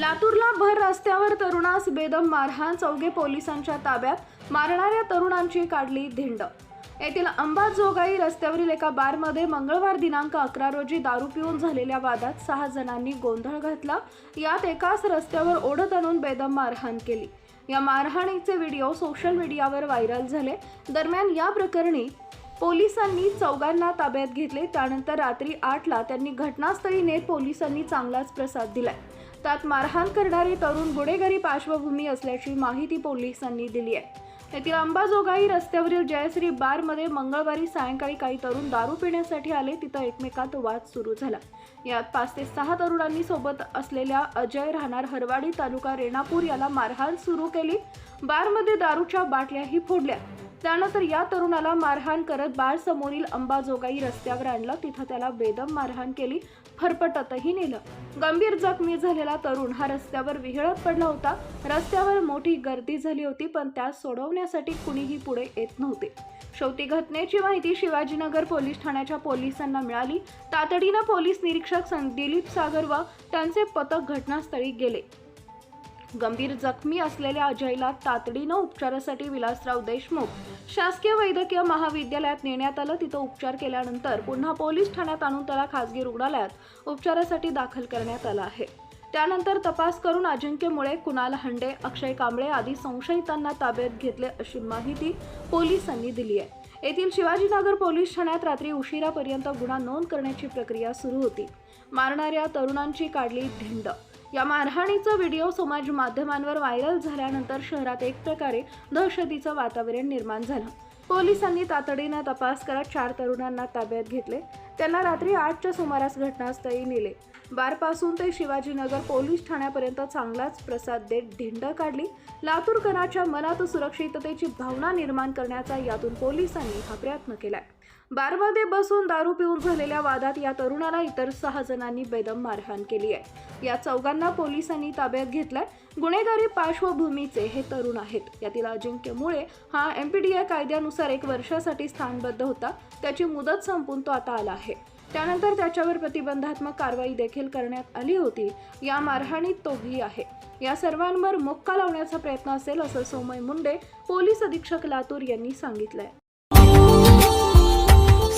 लातूरला भर रस्त्यावर तरुणास बेदम मारहाण चौघे पोलिसांच्या ताब्यात मारणाऱ्या तरुणांची काढली धिंड. येथील अंबाजोगाई रस्त्यावरील एका बारमध्ये मंगळवार दिनांक अकरा रोजी दारू पिऊन झालेल्या वादात सहा जणांनी गोंधळ घातला. यात एकाच रस्त्यावर ओढत आणून बेदम मारहाण केली. या मारहाणीचे व्हिडिओ सोशल मीडियावर व्हायरल झाले. दरम्यान या प्रकरणी पोलिसांनी चौघांना ताब्यात घेतले. त्यानंतर रात्री आठला त्यांनी घटनास्थळी नेत पोलिसांनी चांगलाच प्रसाद दिलाय. त्यात मारहाण करणारे तरुण गुन्हेगारी पार्श्वभूमी असल्याची माहिती पोलिसांनी दिली आहे. येथील अंबाजोगाई रस्त्यावरील जयश्री बारमध्ये मंगळवारी सायंकाळी काही तरुण दारू पिण्यासाठी आले. तिथं एकमेकात वाद सुरू झाला. यात पाच ते सहा तरुणांनी सोबत असलेल्या अजय राहणार हरवाडी तालुका रेणापूर याला मारहाण सुरू केली. बारमध्ये दारूच्या बाटल्याही फोडल्या. त्यानंतर या तरुणाला मारहाण करत बाळसमोरील अंबाजोगाई रस्त्यावर आणलं तिथं त्याला बेदम मारहाण केली फरफटतही नेलं. गंभीर जखमी झालेला तरुण हा रस्त्यावर विहळत पडला होता. रस्त्यावर मोठी गर्दी झाली होती पण त्यास सोडवण्यासाठी कुणीही पुढे येत नव्हते. शेवटी घटनेची माहिती शिवाजीनगर पोलीस ठाण्याच्या पोलिसांना मिळाली. तातडीनं पोलीस निरीक्षक दिलीप सागर व त्यांचे पथक घटनास्थळी गेले. गंभीर जखमी असलेल्या अजयला तातडीनं उपचारासाठी विलासराव देशमुख शासकीय वैद्यकीय महाविद्यालयात नेण्यात आलं. तिथं उपचार केल्यानंतर पुन्हा पोलीस ठाण्यात आणून त्याला खासगी रुग्णालयात उपचारासाठी दाखल करण्यात आलं आहे. त्यानंतर तपास करून अजिंक्य मुळे कुणाल हंडे अक्षय कांबळे आदी संशयितांना ताब्यात घेतले अशी माहिती पोलिसांनी दिली आहे. येथील शिवाजीनगर पोलीस ठाण्यात रात्री उशिरापर्यंत गुन्हा नोंद करण्याची प्रक्रिया सुरू होती. मारणाऱ्या तरुणांची काढली धिंड या मारहाणीचा व्हिडिओ समाज माध्यमांवर व्हायरल झाल्यानंतर शहरात एक प्रकारे दहशतीचं वातावरण निर्माण झालं. पोलिसांनी तातडीनं तपास करत चार तरुणांना ताब्यात घेतले. त्यांना रात्री आठच्या सुमारास घटनास्थळी नेले. बारपासून ते शिवाजीनगर पोलीस ठाण्यापर्यंत चांगलाच प्रसाद देत धिंड काढली. लातूरकरांच्या मनात सुरक्षिततेची भावना निर्माण करण्याचा यातून पोलिसांनी हा प्रयत्न केलाय. बारमध्ये बसून दारू पिऊन झालेल्या वादात या तरुणाला इतर सहा जणांनी बेदम मारहाण केली आहे. या चौघांना पोलिसांनी ताब्यात घेतलाय. गुन्हेगारी पार्श्वभूमीचे हे तरुण आहेत. यातील अजिंक्य मुळे हा आय कायद्यानुसार एक वर्षासाठी स्थानबद्ध होता. त्याची मुदत संपून तो आता आला आहे. त्यानंतर त्याच्यावर प्रतिबंधात्मक कारवाई देखील करण्यात आली होती. या मारहाणीत तोही आहे. या सर्वांवर मोक्का लावण्याचा प्रयत्न असेल असं सोमय मुंडे पोलीस अधीक्षक लातूर यांनी सांगितलंय.